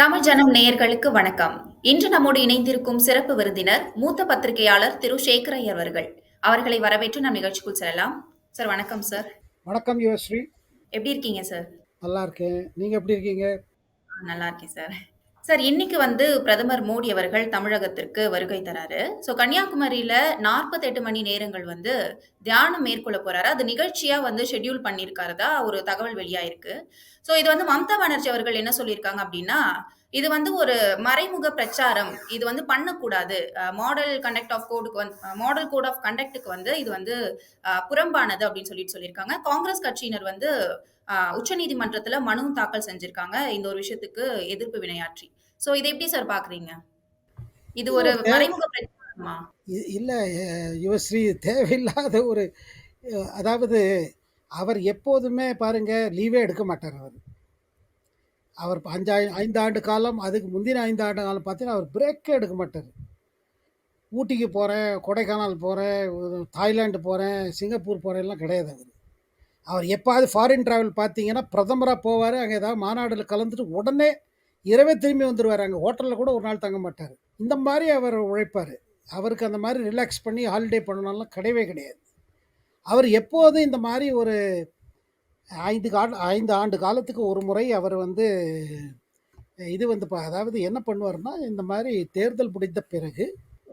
தமிழ் ஜனம் நேயர்களுக்கு வணக்கம். இன்று நம்மோடு இணைந்திருக்கும் சிறப்பு விருந்தினர், மூத்த பத்திரிகையாளர் திரு சேகர் ஐயர் அவர்கள். அவர்களை வரவேற்று நம் நிகழ்ச்சிக்குள் செல்லலாம். சார் வணக்கம் சார். வணக்கம் யுவஸ்ரீ. எப்படி இருக்கீங்க சார்? நல்லா இருக்கேன். நீங்க எப்படி இருக்கீங்க? நல்லா இருக்கேன் சார். சார் இன்னைக்கு வந்து பிரதமர் மோடி அவர்கள் தமிழகத்திற்கு வருகை தராரு. ஸோ கன்னியாகுமரியில 48 மணி நேரங்கள் வந்து தியானம் மேற்கொள்ள போறாரு. அது நிகழ்ச்சியா வந்து ஷெட்யூல் பண்ணியிருக்கிறதா ஒரு தகவல் வெளியாயிருக்கு. ஸோ இது வந்து மம்தா பானர்ஜி அவர்கள் என்ன சொல்லியிருக்காங்க அப்படின்னா இது வந்து ஒரு மறைமுக பிரச்சாரம். இது வந்து பண்ணக்கூடாது. மாடல் கண்டக்ட் ஆஃப் கோடுக்கு வந்து மாடல் கோட் ஆஃப் கண்டக்ட்க்கு வந்து இது வந்து புறம்பானது அப்டின்னு சொல்லிட்டு சொல்லியிருக்காங்க. காங்கிரஸ் கட்சியினர் வந்து உச்சநீதிமன்றத்தில மனு தாக்கல் செஞ்சிருக்காங்க. இந்த ஒரு விஷயத்துக்கு எதிர்ப்பு வினையாற்றி. ஸோ இத எப்படி சார் பார்க்குறீங்க? இது ஒரு மறைமுக பிரச்சாரமா? இல்ல யுவஸ்ரீ தேவையில்லாத ஒரு அதாவது அவர் எப்போதுமே பாருங்க லீவே எடுக்க மாட்டார் அவரு. அவர் இப்ப 5 5 ஆண்டு காலம், அதுக்கு முந்தின 5 ஆண்டு காலம் பார்த்தீங்கன்னா, அவர் பிரேக்கே எடுக்க மாட்டார். ஊட்டிக்கு போகிறேன் கொடைக்கானல் போகிறேன் தாய்லாண்டு தாய்லாந்து சிங்கப்பூர் போகிறேன்லாம் கிடையாது அவர். அவர் எப்பாவது ஃபாரின் ட்ராவல் பார்த்தீங்கன்னா, பிரதமராக போவார் அங்கே ஏதாவது மாநாடில் கலந்துட்டு உடனே இரவே திரும்பி வந்துடுவார் அங்கே ஹோட்டலில் கூட ஒரு நாள் தங்க மாட்டார். இந்த மாதிரி அவர் உழைப்பார். அவருக்கு அந்த மாதிரி ரிலாக்ஸ் பண்ணி ஹாலிடே பண்ணணும்லாம் கிடையவே கிடையாது. அவர் எப்போதும் இந்த மாதிரி ஒரு 5 கால 5 ஆண்டு காலத்துக்கு ஒரு முறை அவர் வந்து இது வந்து ப அதாவது என்ன பண்ணுவாருன்னா, இந்த மாரி தேர்தல் முடிந்த பிறகு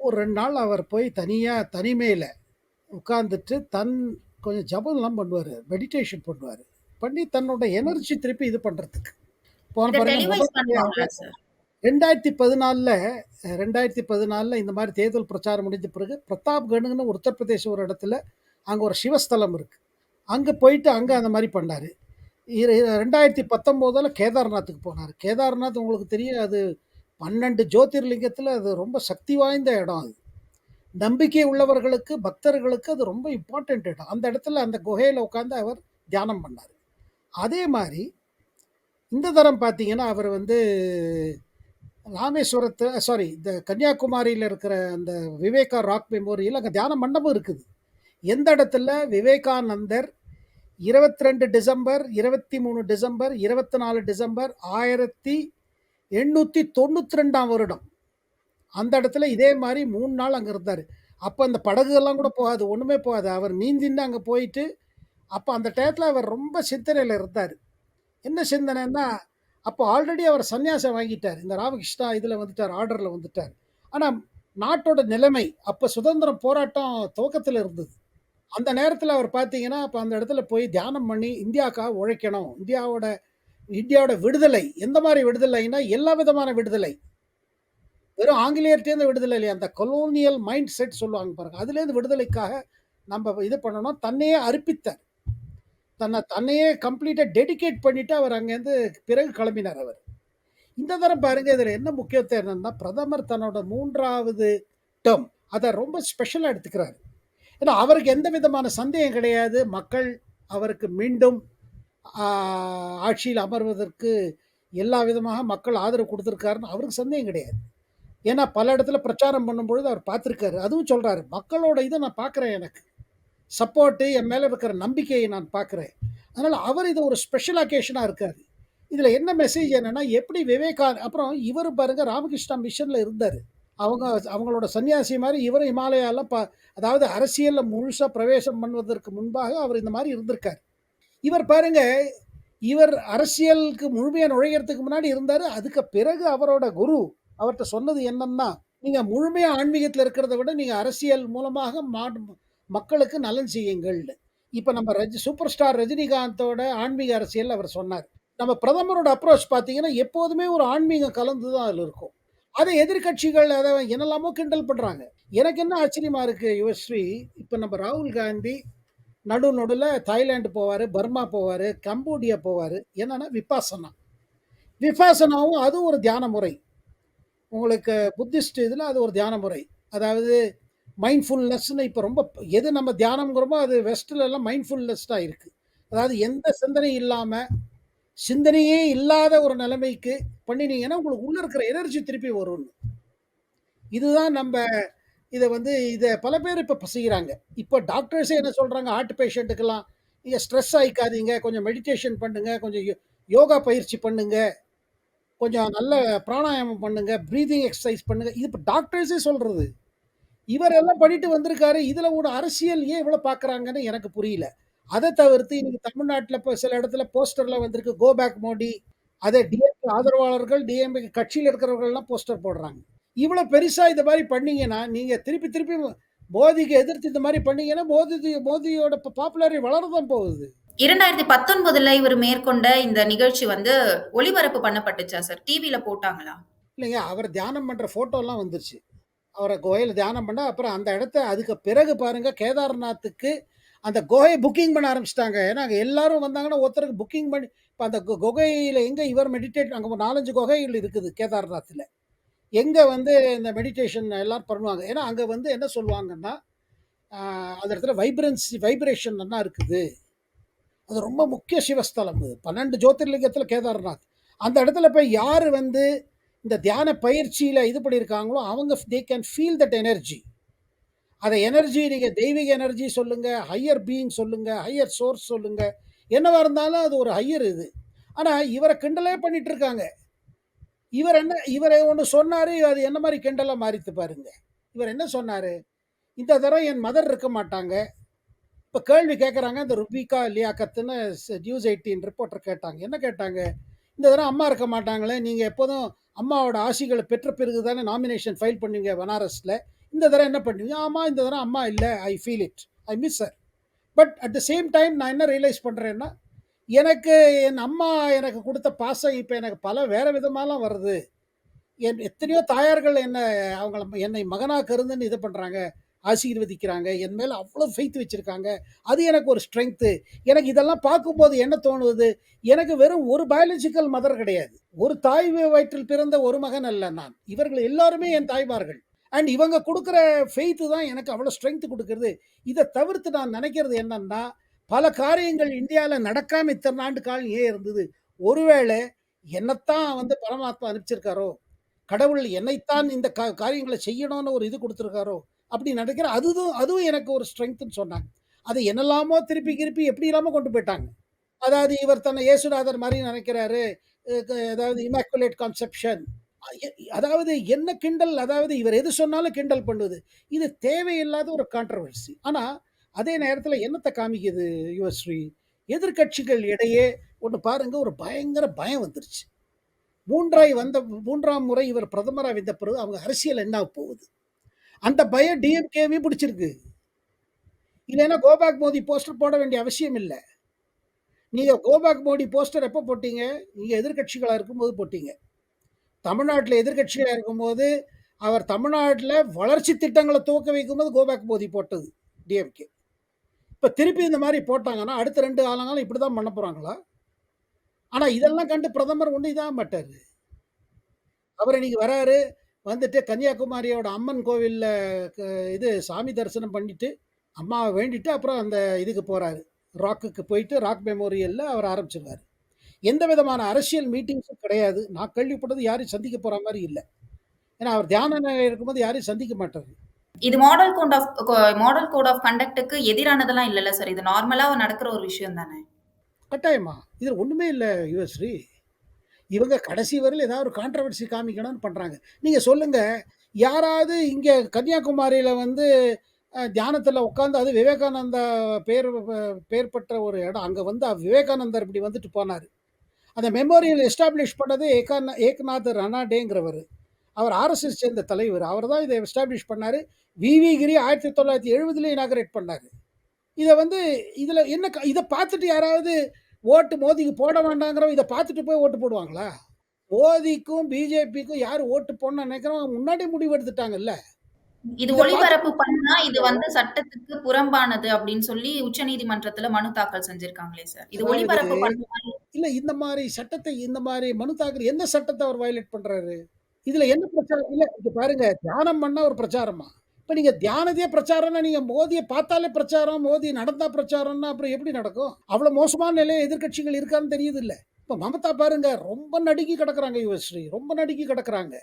ஒரு 2 நாள் அவர் போய் தனியா தனிமையில உட்கார்ந்துட்டு தன் கொஞ்சம் ஜபம்லாம் பண்ணுவாரு. மெடிடேஷன் பண்ணுவாரு. பண்ணி தன்னோட எனர்ஜி திருப்பி இது பண்றதுக்கு. போன சார்? 2014ல அ 2014ல இந்த மாரி தேர்தல் பிரச்சாரம் முடிஞ்ச பிறகு பிரதாப்கடுன்னு உத்தரப்பிரதேச ஒரு இடத்துல அங்க ஒரு சிவஸ்தலம் இருக்கு. அங்கே போயிட்டு அங்கே அந்த மாதிரி பண்ணார் ரெண்டாயிரத்தி பத்தொம்போதில் கேதார்நாத்துக்கு போனார் கேதார்நாத் உங்களுக்கு தெரியும் அது பன்னெண்டு ஜோதிர்லிங்கத்தில் அது ரொம்ப சக்தி வாய்ந்த இடம் அது. நம்பிக்கை உள்ளவர்களுக்கு, பக்தர்களுக்கு அது ரொம்ப இம்பார்ட்டண்ட் இடம். அந்த இடத்துல அந்த குகையில் உட்காந்து அவர் தியானம் பண்ணார் அதே மாதிரி இந்த தரம் பார்த்தீங்கன்னா, அவர் வந்து ராமேஸ்வரத்தில் சாரி இந்த கன்னியாகுமரியில் இருக்கிற அந்த விவேகா ராக் மெமோரியல் அங்கே தியான மண்டபம் இருக்குது. எந்த இடத்துல விவேகானந்தர் 22 டிசம்பர், 23 டிசம்பர், 24 டிசம்பர் 1892ஆம் வருடம். அந்த இடத்துல இதே மாதிரி மூணு நாள் அங்கே இருந்தார் அப்போ அந்த படகுகள்லாம் கூட போகாது. ஒன்றுமே போகாது. அவர் நீந்தின்னு அங்கே போயிட்டு, அப்போ அந்த டயத்தில் அவர் ரொம்ப சிந்தனையில் இருந்தார் என்ன சிந்தனைன்னா, அப்போ ஆல்ரெடி அவர் சந்நியாசம் வாங்கிட்டார் இந்த ராமகிருஷ்ணா இதில் வந்துட்டார். ஆர்டரில் வந்துட்டார். ஆனால் நாட்டோட நிலைமை, அப்போ சுதந்திரம் போராட்டம் துவக்கத்தில் இருந்தது. அந்த நேரத்துல அவர் பார்த்தீங்கன்னா, அப்ப அந்த இடத்துல போய் தியானம் பண்ணி இந்தியாக்காக உழைக்கணும். இந்தியாவோட இந்தியாவோட விடுதலை, எந்த மாரி விடுதலைன்னா, எல்லா விதமான விடுதலை. வெறும் ஆங்கிலேயர்ட்டேருந்து விடுதலை இல்லையா, அந்த கொலோனியல் மைண்ட் செட் சொல்லுவாங்க பாருங்க. அதுலேருந்து விடுதலைக்காக நம்ப இது பண்ணணும். தன்னையே அர்ப்பித்தார். தன்னை தன்னையே கம்ப்ளீட்டா டெடிகேட் பண்ணிட்டு அவர் அங்கேருந்து பிறகு கிளம்பினார் அவர். இந்த தரம் பாருங்க இதுல என்ன முக்கியத்துவம் என்னன்னா, பிரதமர் தன்னோட 3வது டெர்ம் அத ரொம்ப ஸ்பெஷலா எடுத்துக்கிறாரு. ஏன்னா அவருக்கு எந்த விதமான சந்தேகம் கிடையாது. மக்கள் அவருக்கு மீண்டும் ஆட்சியில் அமர்வதற்கு எல்லா விதமாக மக்கள் ஆதரவு கொடுத்துருக்காருன்னு அவருக்கு சந்தேகம் கிடையாது. ஏன்னா பல இடத்துல பிரச்சாரம் பண்ணும்பொழுது அவர் பார்த்துருக்காரு அதுவும் சொல்கிறாரு மக்களோட இதை நான் பார்க்குறேன் எனக்கு. சப்போர்ட்டு என் மேலே இருக்கிற நம்பிக்கையை நான் பார்க்குறேன் அதனால் அவர் இது ஒரு ஸ்பெஷல் அக்கேஷனாக இருக்காரு. இதில் என்ன மெசேஜ் என்னென்னா எப்படி விவேகா அப்புறம் இவர் பாருங்க ராமகிருஷ்ணா மிஷனில் இருந்தார் அவங்க அவங்களோட சன்னியாசி மாதிரி இவரும் இமாலயாவில் ப அதாவது அரசியலில் முழுசாக பிரவேசம் பண்ணுவதற்கு முன்பாக அவர் இந்த மாதிரி இருந்திருக்கார் இவர் பாருங்க, இவர் அரசியலுக்கு முழுமையாக நுழையறதுக்கு முன்னாடி இருந்தார் அதுக்கு பிறகு அவரோட குரு அவர்கிட்ட சொன்னது என்னன்னா, நீங்கள் முழுமையாக ஆன்மீகத்தில் இருக்கிறத விட நீங்கள் அரசியல் மூலமாக மா மக்களுக்கு நலன் செய்யுங்கள் இப்போ நம்ம ரஜ் சூப்பர் ஸ்டார் ரஜினிகாந்தோட ஆன்மீக அரசியல் அவர் சொன்னார். நம்ம பிரதமரோட அப்ரோச் பார்த்தீங்கன்னா, எப்போதுமே ஒரு ஆன்மீகம் கலந்து தான் அதில் இருக்கும். அதை எதிர்க்கட்சிகள் அதை என்னெல்லாமோ கிண்டல் பண்றாங்க. எனக்கு என்ன ஆச்சரியமா இருக்கு யுவஸ்ரீ, இப்ப நம்ம ராகுல் காந்தி நடு நடுல தாய்லாந்து போவாரு, பர்மா போவாரு, கம்போடியா போவாரு. என்னன்னா விபாசனா. விபாசனாவும் அதுவும் ஒரு தியான முறை. உங்களுக்கு புத்திஸ்ட் இதில் அது ஒரு தியான முறை. அதாவது மைண்ட்ஃபுல்னஸ்ன்னு இப்போ ரொம்ப எது நம்ம தியானம்ங்கிறோமோ அது வெஸ்ட்லலாம் மைண்ட்ஃபுல்னஸ்டாக இருக்குது அதாவது எந்த சிந்தனையும் இல்லாமல் சிந்தனையே இல்லாத ஒரு நிலைமைக்கு பண்ணினீங்கன்னா, உங்களுக்கு உள்ள இருக்கிற எனர்ஜி திருப்பி வரும்னு. இதுதான் நம்ம இதை வந்து இதை பல பேர் இப்போ செய்கிறாங்க இப்போ டாக்டர்ஸே என்ன சொல்கிறாங்க ஹார்ட் பேஷண்ட்டுக்கெல்லாம், நீங்கள் ஸ்ட்ரெஸ் ஆயிக்காதீங்க. கொஞ்சம் மெடிடேஷன் பண்ணுங்க. கொஞ்சம் யோ யோகா பயிற்சி பண்ணுங்க." கொஞ்சம் நல்ல பிராணாயாமம் பண்ணுங்க, ப்ரீதிங் எக்ஸசைஸ் பண்ணுங்க. இது இப்போ டாக்டர்ஸே சொல்கிறது இவர் எல்லாம் பண்ணிட்டு வந்திருக்காரு. இதில் ஒரு அரசியல் ஏன் இவ்வளோ பார்க்குறாங்கன்னு எனக்கு புரியல. அத தவிர்த்து இன்னைக்கு தமிழ்நாட்டுல இப்ப சில இடத்துல போஸ்டர்லாம் வந்திருக்கு. Go back Modi. அதே டிஎம்கே ஆதரவாளர்கள், டிஎம்கே கட்சியில இருக்கிறவர்கள்லாம் போஸ்டர் போடுறாங்க. இவ்வளோ பெருசா இந்த மாரி பண்ணீங்கன்னா, நீங்க திருப்பி திருப்பி மோதிக்கு எதிர்த்து இந்த மாரி பண்ணீங்கன்னா, மோதி மோதியோட ப பாப்புலாரிட்டி வளர தான் போகுது. 2019ல இவரு மேற்கொண்ட இந்த நிகழ்ச்சி வந்து ஒளிபரப்பு பண்ணப்பட்டுச்சா சார்? டிவில போட்டாங்களா? இல்லைங்க. அவர் தியானம் பண்ற ஃபோட்டோலாம் வந்துருச்சு. அவர குகையில தியானம் பண்ணா, அப்புறம் அந்த இடத்த அதுக்கு பிறகு பாருங்க கேதார்நாத்துக்கு அந்த குகையை புக்கிங் பண்ண ஆரம்பிச்சிட்டாங்க ஏன்னா, அங்க எல்லாரும் வந்தாங்கன்னா, ஒருத்தருக்கு புக்கிங் பண்ணி இப்போ அந்த குகையில் எங்கே இவர் மெடிடேட் அங்கே ஒரு 4, 5 குகைகள் இருக்குது கேதார்நாத்தில் எங்கே வந்து இந்த மெடிடேஷன் எல்லோரும் பண்ணுவாங்க. ஏன்னா, அங்கே வந்து என்ன சொல்லுவாங்கன்னா, அந்த இடத்துல வைப்ரன்சி வைப்ரேஷன் நல்லா இருக்குது. அது ரொம்ப முக்கிய சிவஸ்தலம் இது பன்னெண்டு ஜோதிர்லிங்கத்தில் கேதார்நாத். அந்த இடத்துல போய் யார் வந்து இந்த தியான பயிற்சியில் இது பண்ணியிருக்காங்களோ, அவங்க they can feel that energy. அதை எனர்ஜி நீங்கள் தெய்வீக எனர்ஜி சொல்லுங்க, ஹையர் பீயிங் சொல்லுங்க, ஹையர் சோர்ஸ் சொல்லுங்க. என்னவா இருந்தாலும் அது ஒரு ஹையர் இது. ஆனால் இவரை கிண்டலே பண்ணிட்டு இருக்காங்க. இவர் என்ன இவரை ஒன்று சொன்னாரு, அது என்ன மாதிரி கிண்டலாக மாறித்து பாருங்க. இவர் என்ன சொன்னார் இந்த தடவை என் மதர் இருக்க மாட்டாங்க. இப்போ கேள்வி கேட்குறாங்க இந்த ருபிகா லியாக்கத்துன்னு நியூஸ் 18 ரிப்போர்ட்டர் கேட்டாங்க. என்ன கேட்டாங்க? இந்த தடவை அம்மா இருக்க மாட்டாங்களே, நீங்கள் எப்போதும் அம்மாவோட ஆசிகளை பெற்ற பிறகு தானே நாமினேஷன் ஃபைல் பண்ணுவீங்க பனாரஸில் இந்த தடவை என்ன பண்ணுவீங்க? ஆமா இந்த தடவை அம்மா இல்லை I feel it. I miss her. But at the same time நான் என்ன ரியலைஸ் பண்ணுறேன்னா எனக்கு என் அம்மா எனக்கு கொடுத்த பாசம் இப்போ எனக்கு பல வேறு விதமாலாம் வருது. என் எத்தனையோ தாயார்கள் என்ன அவங்கள என்னை மகனாக கருந்துன்னு இது பண்ணுறாங்க ஆசீர்வதிக்கிறாங்க. என் மேலே அவ்வளோ ஃபெய்த் வச்சுருக்காங்க அது எனக்கு ஒரு ஸ்ட்ரென்த்து எனக்கு இதெல்லாம் பார்க்கும்போது என்ன தோணுது? எனக்கு வெறும் ஒரு பயாலஜிக்கல் மதர் கிடையாது. ஒரு தாய் வயிற்றில் பிறந்த ஒரு மகன் அல்ல நான். இவர்கள் எல்லாருமே என் தாய்மார்கள். அண்ட் இவங்க கொடுக்குற ஃபெய்த்து தான் எனக்கு அவ்வளோ ஸ்ட்ரென்த் கொடுக்குறது இதை தவிர்த்து நான் நினைக்கிறது என்னன்னா, பல காரியங்கள் இந்தியாவில் நடக்காம இத்தனை ஆண்டு காலம் ஏன் இருந்தது? ஒருவேளை என்னைத்தான் வந்து பரமாத்மா அனுப்பிச்சிருக்காரோ, கடவுள் என்னைத்தான் இந்த கா காரியங்களை செய்யணும்னு ஒரு இது கொடுத்துருக்காரோ அப்படி நினைக்கிற அதுதும் அதுவும் எனக்கு ஒரு ஸ்ட்ரென்த்துன்னு சொன்னாங்க. அதை என்னெல்லாமோ திருப்பி கிருப்பி இல்லாமல் கொண்டு போயிட்டாங்க அதாவது இவர் தன்னை இயேசுநாதர் மாதிரி நினைக்கிறாரு. அதாவது இமாக்குலேட் கான்செப்ஷன். எ அதாவது என்ன கிண்டல் அதாவது இவர் எது சொன்னாலும் கிண்டல் பண்ணுவது. இது தேவையில்லாத ஒரு கான்ட்ரவர்சி ஆனா, அதே நேரத்தில என்னத்தை காமிக்குது யுவஸ்ரீ? எதிர்க்கட்சிகள் இடையே ஒன்று பாருங்க ஒரு பயங்கர பயம் வந்துருச்சு. மூன்றாய் வந்த மூன்றாம் முறை இவர் பிரதமராக வந்த பிறகு அவங்க அரசியல் என்ன போகுது? அந்த பயம் டிஎம்கேவையும் பிடிச்சிருக்கு. இல்லைன்னா கோபாக் மோடி போஸ்டர் போட வேண்டிய அவசியம் இல்லை நீங்கள் கோபாக் மோடி போஸ்டர் எப்போ போட்டீங்க? நீங்கள் எதிர்கட்சிகளாக இருக்கும்போது போட்டீங்க. தமிழ்நாட்டில் எதிர்கட்சியாக இருக்கும்போது, அவர் தமிழ்நாட்டில் வளர்ச்சி திட்டங்களை துவக்க வைக்கும்போது கோபேக் பேக் போட்டது டிஎம்கே. இப்போ திருப்பி இந்த மாதிரி போட்டாங்கன்னா, அடுத்த ரெண்டு காலங்களும் இப்படி தான் பண்ண போகிறாங்களா ஆனால் இதெல்லாம் கண்டு பிரதமர் ஒன்று இதாக மாட்டார் அவர் இன்னைக்கு வராரு. வந்துட்டு கன்னியாகுமரியோட அம்மன் கோவில்ல க இது சாமி தரிசனம் பண்ணிட்டு, அம்மாவை வேண்டிட்டு அப்புறம் அந்த இதுக்கு போகிறாரு ராக்குக்கு போயிட்டு ராக் மெமோரியலில் அவர் ஆரம்பிச்சிருவார் எந்த விதமான அரசியல் மீட்டிங்ஸும் கிடையாது. நான் கேள்விப்பட்டது யாரையும் சந்திக்க போற மாரி இல்ல. ஏன்னா அவர் தியான நிலையில இருக்கும்போது யாரையும் சந்திக்க மாட்டாரு. இது model code of model code of கண்டக்ட்க்கு எதிரானதெல்லாம் இல்லல்ல சார். இது நார்மலா நடக்கிற ஒரு விஷயம் தானே. கட்டாயமா. இதுல ஒண்ணுமே இல்ல யுவஸ்ரீ. இவங்க கடைசி வரையில ஏதாவது ஒரு கான்ட்ரோவர்சி காமிக்கணும்னு பண்றாங்க. நீங்க சொல்லுங்க, யாராவது இங்க கன்னியாகுமரியில வந்து தியானத்துல உட்கார்ந்து அது விவேகானந்தா பேர் பேர் பெற்ற ஒரு இடம். அங்க வந்து விவேகானந்தர் இப்படி வந்துட்டு போனாரு. அந்த மெமோரியல் எஸ்டாப்ளிஷ் பண்ணது ஏகான ஏக்நாத் ரனாடேங்கிறவர் அவர் ஆர்எஸ்எஸ் சேர்ந்த தலைவர். அவர் தான் இதை எஸ்டாப்ளிஷ் பண்ணார் வி.வி. கிரி 1970ல இனாகரேட் பண்ணார் இதை வந்து இதில் என்ன க பார்த்துட்டு யாராவது ஓட்டு மோதிக்கு போட வேண்டாங்கிறவங்க இதை பார்த்துட்டு போய் ஓட்டு போடுவாங்களா? மோதிக்கும், பிஜேபிக்கும் யார் ஓட்டு போடணும்னு நினைக்கிறோம் முன்னாடியே முடிவு எடுத்துட்டாங்கல்ல. இது இத ஒளிபரப்பு பண்ணா, இது வந்து சட்டத்துக்கு புறம்பானது அப்படின்னு சொல்லி உச்சநீதிமன்றத்துல மனு தாக்கல் செஞ்சிருக்காங்களே சார். இது ஒளிபரப்பு பண்ண இல்ல இந்த மாரி சட்டத்தை இந்த மாரி மனு தாக்கல் எந்த சட்டத்த அவர் வயலேட் பண்றாரு? இதுல என்ன பிரச்சாரம் இல்ல இங்க பாருங்க தியானம் பண்ணா ஒரு பிரச்சாரமா? இப்ப நீங்க தியானத்தையே பிரச்சாரம்னா நீங்க மோதிய பார்த்தாலே பிரச்சாரம், மோதி நடந்தா பிரச்சாரம்னா அப்புறம் எப்படி நடக்கும்? அவ்வளோ மோசமான நிலையில எதிர்க்கட்சிகள் இருக்கான்னு தெரியுதுல்ல. இப்ப மமதா பாருங்க ரொம்ப நடுங்கி கிடக்குறாங்க யுவஸ்ரீ. ரொம்ப நடுங்கி கிடக்குறாங்க.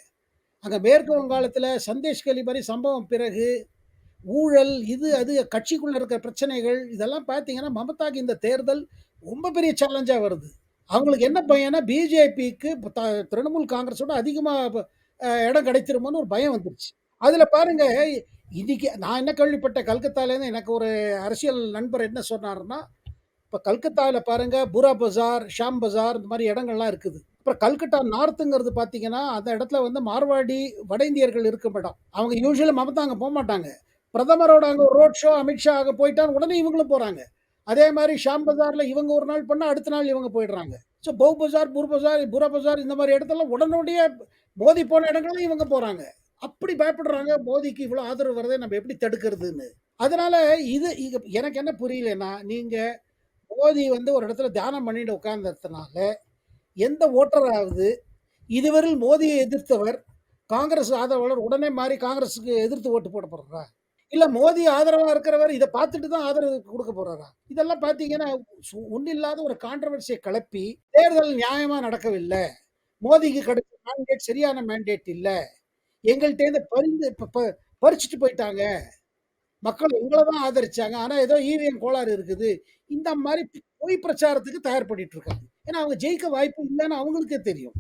அங்கே மேற்கு வங்காளத்தில் சந்தேஷ் கலிபரி சம்பவம் பிறகு, ஊழல் இது அது கட்சிக்குள்ளே இருக்கிற பிரச்சனைகள் இதெல்லாம் பார்த்தீங்கன்னா, மமதாக்கு இந்த தேர்தல் ரொம்ப பெரிய சேலஞ்சாக வருது. அவங்களுக்கு என்ன பயம்னா பிஜேபிக்கு த திரிணாமுல் காங்கிரஸோட அதிகமாக இடம் கிடைச்சிருமோன்னு ஒரு பயம் வந்துருச்சு. அதில் பாருங்க இன்னைக்கு நான் என்ன கேள்விப்பட்ட கல்கத்தாலேருந்து எனக்கு ஒரு அரசியல் நண்பர் என்ன சொன்னார்னா இப்போ கல்கத்தாவில் பாருங்க பூரா பஜார், ஷாம் பஜார் இந்த மாதிரி இடங்கள்லாம் இருக்குது. அப்புறம் கல்கட்டா நார்த்துங்கிறது பார்த்தீங்கன்னா, அந்த இடத்துல வந்து மார்வாடி, வட இந்தியர்கள் இருக்கும் இடம். அவங்க யூஸ்வலாக மமதா போக மாட்டாங்க பிரதமரோட அங்கே ரோட் ஷோ அமித்ஷா அங்கே அங்க போயிட்டான்னு உடனே இவங்களும் போகிறாங்க அதே மாதிரி ஷாம் பஜாரில் இவங்க ஒரு நாள் பண்ணால் அடுத்த நாள் இவங்க போயிடுறாங்க. ஸோ பௌ பஜார், பூர் பஜார், பூரா பஜார் இந்த மாதிரி இடத்துல உடனடியா மோதி போன இடங்களும் இவங்க போகிறாங்க அப்படி பயப்படுறாங்க மோதிக்கு இவ்வளோ ஆதரவு வரதை நம்ம எப்படி தடுக்கிறதுன்னு. அதனால இது இது எனக்கு என்ன புரியலன்னா, நீங்கள் மோதி வந்து ஒரு இடத்துல தியானம் பண்ணிட்டு உட்கார்ந்ததுனால, எந்த ஓட்டராவது இதுவரையில் மோடியை எதிர்த்தவர், காங்கிரஸ் ஆதரவாளர் உடனே மாறி காங்கிரஸுக்கு எதிர்த்து ஓட்டு போட போடுறா இல்ல மோடி ஆதரவா இருக்கிறவர் இதை பார்த்துட்டு தான் ஆதரவு கொடுக்க போறாரா? இதெல்லாம் பார்த்தீங்கன்னா, ஒன்றும் இல்லாத ஒரு கான்ட்ரவர்சியை கிளப்பி, தேர்தல் நியாயமா நடக்கவில்லை மோதிக்கு கிடைச்ச மேண்டேட் சரியான மேண்டேட் இல்ல. எங்கள்கிட்ட பறிந்து ப பறிச்சுட்டு போயிட்டாங்க. மக்கள் உங்களை தான் ஆதரிச்சாங்க. ஆனா ஏதோ இவிஎம் கோளாறு இருக்குது. இந்த மாதிரி பொய் பிரச்சாரத்துக்கு தயார் பண்ணிட்டு இருக்காங்க. ஏன்னா அவங்க ஜெயிக்க வாய்ப்பு இல்லைன்னு அவங்களுக்கே தெரியும்.